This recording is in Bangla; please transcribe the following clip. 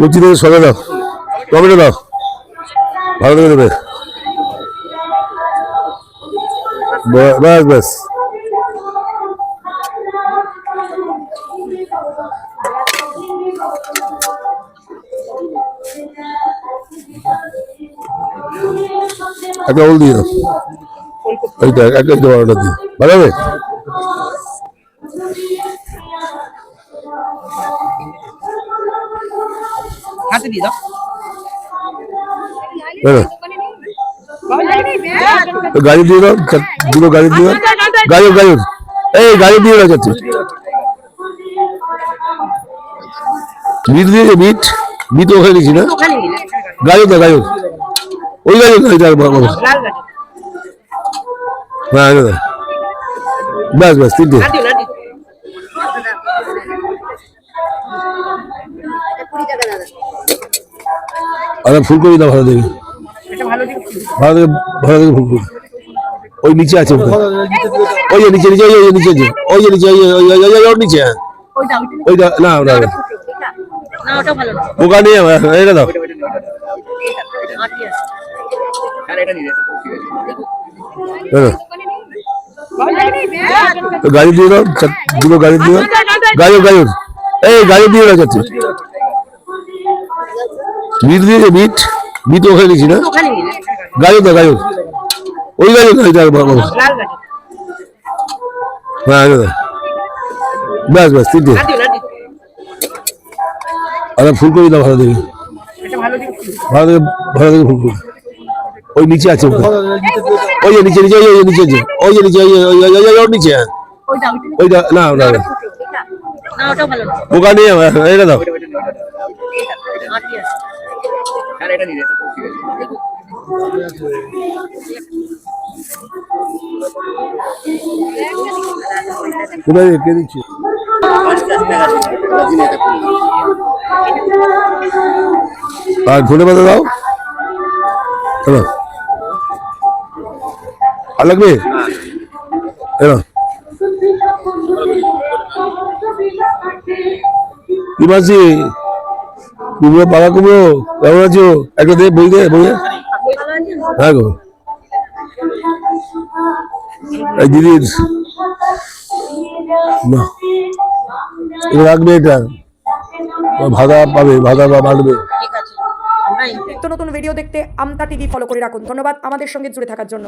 লুচি থেকে সরে দাও। টমেটো দাও। ভালো করে দেবে। ব্যাস ব্যাস। একটা ওল দিয়ে বারোটা দিয়ে। ভালো হবে? হাতে দিয়ে দাও। হ্যাঁ গাড়ি দিয়ে দাও দুটো গাড়ি দিয়ে দাও। গাড়ি গাড়ি এই গাড়ি দিয়ে দাও যাচ্ছে বিট দিয়েছে বিট বিট ওখানে দিয়েছি না? নিলে গাড়ি দাও ওই গাড়ি গাড়িটা হ্যাঁ ব্যাস ব্যাস তিনটে। না না আর ফুলকপি দাও ভালো দেখি। ভালো দেখে। ভালো দেখে ফুলকপি। ওই নিচে আছে ওই যে নিচে নিচে ওই যে নিচে ওই যে নিচে ওই ওর নিচে হ্যাঁ। ওইটা না ওটা ওটা নিয়ে আছে এটা দাও। গাড়ি দিয়ে দাও দুটো গাড়ি দিয়ে গাড়ি গাড়ি এই গাড়ি দিয়ে দাও যাচ্ছে বিট দিয়েছে বিট বিট ওখানে দিয়েছি না ওখানে গাড়ি দাও গাড়ি ওই বাবা হ্যাঁ এটা দাও ব্যাস ব্যাস তিনটে না না ফুলকপি দাও ভালো দেখি ভালো দেখে ভালো দেখে ফুলকপি ওই নিচে আছে ওখানে। ওই যে নিচে নিচে ওই যে নিচে আছে ওই যে নিচে ওই যে- ওই নিচে হ্যাঁ। ওইটা না না ওটা ভালো না নিয়ে এটা দাও আর এটা নিলে কোথায় কে দিচ্ছে? আর ধনে পাতা দাও। চলো আর লাগবে? এলো। কি মাসি কুমড়ো, পাকা কুমড়ো, কেমন আছো? একটা দে, বই দে, বই হ্যাঁ গো। দিদির। রাখবে এটা। ভাদা পাবে, ভাদা বা বাড়বে নিত্য নতুন ভিডিও দেখতে আমতা টিভি ফলো করে রাখুন। ধন্যবাদ আমাদের সঙ্গে জুড়ে থাকার জন্য।